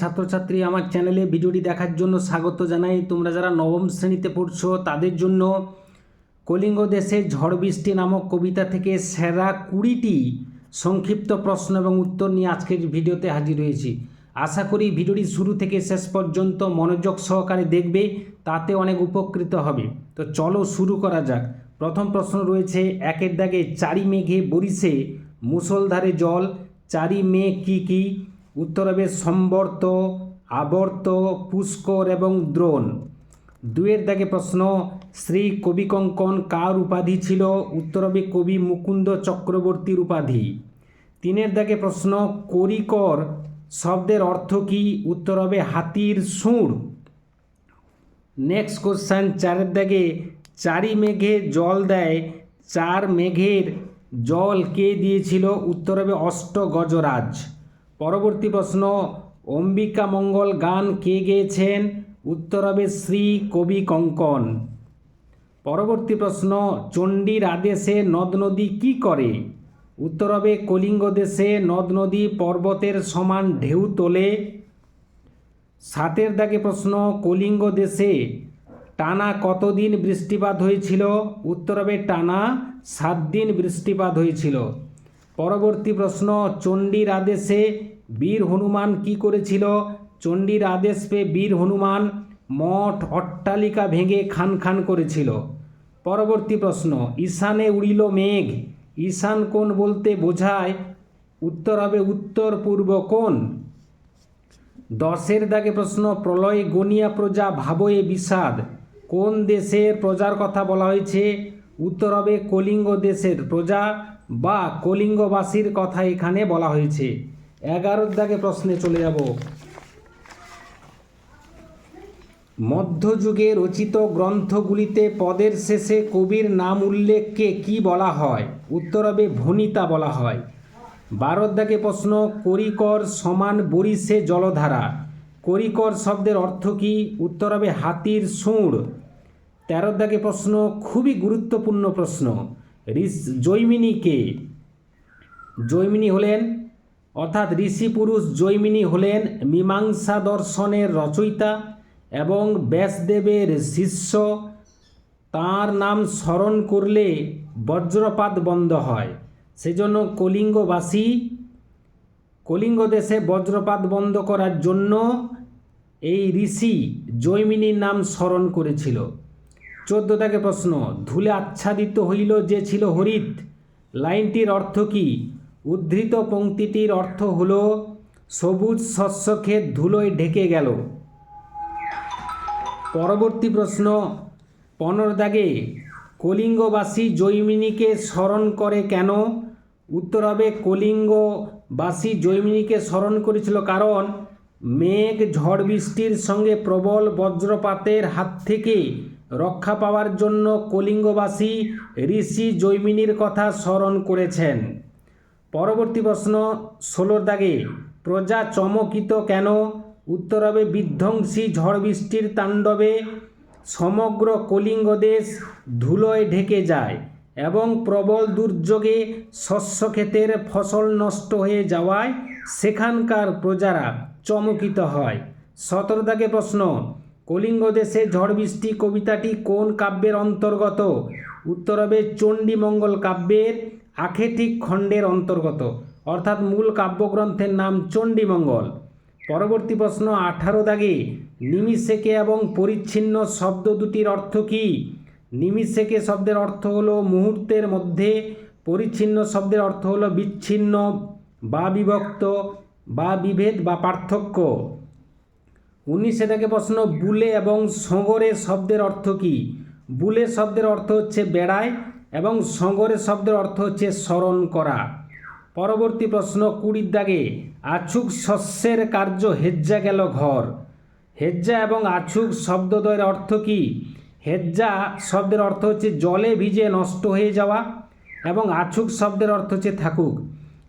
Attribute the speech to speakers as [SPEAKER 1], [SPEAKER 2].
[SPEAKER 1] ছাত্রছাত্রী আমার চ্যানেলে ভিডিওটি দেখার জন্য স্বাগত জানাই। তোমরা যারা নবম শ্রেণীতে পড়ছো, তাদের জন্য কলিঙ্গ দেশে ঝড় বৃষ্টি নামক কবিতা থেকে সেরা কুড়িটি সংক্ষিপ্ত প্রশ্ন এবং উত্তর নিয়ে আজকের ভিডিওতে হাজির হয়েছি। আশা করি ভিডিওটি শুরু থেকে শেষ পর্যন্ত মনোযোগ সহকারে দেখবে, তাতে অনেক উপকৃত হবে। তো চলো শুরু করা যাক। প্রথম প্রশ্ন রয়েছে, একের দাগে চারি মেঘে বরিশে মুষলধারে জল, চারি মেঘ কি কি? উত্তর হবে সম্বর্ত, আবর্ত, পুষ্কর এবং দ্রোণ। দুয়ের দাগে প্রশ্ন, শ্রী কবি কঙ্কন কার উপাধি ছিল? উত্তর হবে কবি মুকুন্দ চক্রবর্তীর উপাধি। তিনের দাগে প্রশ্ন, করিকর শব্দের অর্থ কী? উত্তর হবে হাতির সুর নেক্সট কোশ্চেন, চারের দাগে চারি মেঘে জল দেয়, চার মেঘের জল কে দিয়েছিল? উত্তর হবে অষ্ট গজরাজ পরবর্তী প্রশ্ন, অম্বিকা মঙ্গল গান কে গেয়েছেন? উত্তর হবে শ্রী কবি কঙ্কন। পরবর্তী প্রশ্ন, চণ্ডীর আদেশে নদ নদী কী করে? উত্তর হবে কলিঙ্গ দেশে নদ নদী পর্বতের সমান ঢেউ তোলে। সাতের দাগে প্রশ্ন, কলিঙ্গ দেশে টানা কতদিন বৃষ্টিপাত হয়েছিল? উত্তর হবে টানা সাত দিন বৃষ্টিপাত হয়েছিল। পরবর্তী প্রশ্ন, চণ্ডীর আদেশে বীর হনুমান কি করেছিল? চণ্ডীর আদেশ পেয়ে বীর হনুমান মঠ অট্টালিকা ভেঙে খান খান করেছিল। পরবর্তী প্রশ্ন, ঈশানে উড়িল মেঘ। ঈশান কোণ বলতে বোঝায়? উত্তর হবে উত্তর পূর্ব কোণ। দশের দাগে প্রশ্ন, প্রলয় গনিয়া প্রজা ভাবয়ে বিষাদ। কোন দেশের প্রজার কথা বলা হয়েছে? উত্তর হবে কলিঙ্গ দেশের প্রজা। বা কলিঙ্গবাসীর কথা এখানে বলা হয়েছে। এগারোর দাগে প্রশ্নে চলে যাব। মধ্যযুগে রচিত গ্রন্থগুলিতে পদের শেষে কবির নাম উল্লেখকে কি বলা হয়? উত্তর হবে ভনিতা বলা হয়। বারোর দাগে প্রশ্ন, করিকর সমান বরিশে জলধারা। করিকর শব্দের অর্থ কী? উত্তর হবে হাতির সুঁড়। তেরোর দাগে প্রশ্ন, খুবই গুরুত্বপূর্ণ প্রশ্ন। ঋষ জৈমিনী কে? জৈমিনী হলেন, অর্থাৎ ঋষি পুরুষ জৈমিনী হলেন মীমাংসা দর্শনের রচয়িতা এবং ব্যাসদেবের শিষ্য। তার নাম স্মরণ করলে বজ্রপাত বন্ধ হয়। সেজন্য কলিঙ্গবাসী কলিঙ্গ দেশে বজ্রপাত বন্ধ করার জন্য এই ঋষি জৈমিনীর নাম স্মরণ করেছিল। চোদ্দ থেকে প্রশ্ন, ধুলে আচ্ছাদিত হইল যে ছিল হরিত? লাইনটির অর্থ কী? উদ্ধৃত পংক্তিটির অর্থ হল, সবুজ শস্যক্ষেত ধুলোয় ঢেকে গেল। পরবর্তী প্রশ্ন, পনেরো দাগে, কলিঙ্গবাসী জৈমিনীকে স্মরণ করে কেন? উত্তর হবে কলিঙ্গবাসী জৈমিনীকে স্মরণ করেছিল কারণ, মেঘ ঝড় বৃষ্টির সঙ্গে প্রবল বজ্রপাতের হাত থেকে রক্ষা পাওয়ার জন্য কলিঙ্গবাসী ঋষি জৈমিনীর কথা স্মরণ করেছেন। পরবর্তী প্রশ্ন, ষোলোর দাগে প্রজা চমকিত কেন? উত্তর হবে বিধ্বংসী ঝড় বৃষ্টির তাণ্ডবে সমগ্র কলিঙ্গ দেশ ধুলোয় ঢেকে যায় এবং প্রবল দুর্যোগে শস্যক্ষেতের ফসল নষ্ট হয়ে যাওয়ায় সেখানকার প্রজারা চমকিত হয়। সতেরো দাগে প্রশ্ন কলিঙ্গ দেশে ঝড় বৃষ্টি কবিতাটি কোন কাব্যের অন্তর্গত? উত্তর হবে চণ্ডীমঙ্গল কাব্যের আখেটিক খণ্ডের অন্তর্গত। অর্থাৎ মূল কাব্যগ্রন্থের নাম চণ্ডীমঙ্গল। পরবর্তী প্রশ্ন, আঠারো দাগে নিমিষেকে এবং পরিচ্ছিন্ন শব্দ দুটির অর্থ কী? নিমিষেকে শব্দের অর্থ হলো মুহূর্তের মধ্যে, পরিচ্ছিন্ন শব্দের অর্থ হলো বিচ্ছিন্ন, বা বিভক্ত, বা বিভেদ, বা পার্থক্য। উনিশে থেকে প্রশ্ন, বুলে এবং সঙ্গরে শব্দের অর্থ কী? বুলে শব্দের অর্থ হচ্ছে বেড়ায় এবং সঙ্গরে শব্দের অর্থ হচ্ছে স্মরণ করা। পরবর্তী প্রশ্ন, কুড়ির দাগে, আছুক শস্যের কার্য হেজ্জা গেল ঘর। হেজ্জা এবং আছুক শব্দদ্বয়ের অর্থ কী? হেজ্জা শব্দের অর্থ হচ্ছে জলে ভিজে নষ্ট হয়ে যাওয়া এবং আছুক শব্দের অর্থ হচ্ছে থাকুক।